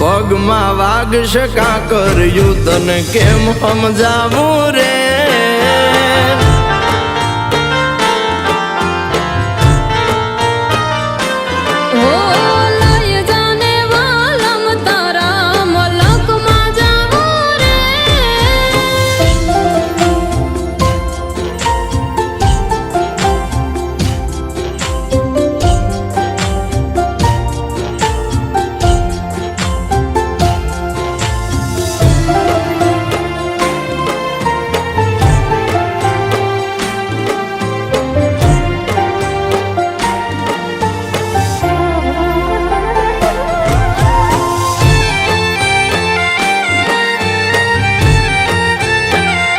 પગમાં વાગશ કર્યું તને કેમ સમજાવું રે? Oh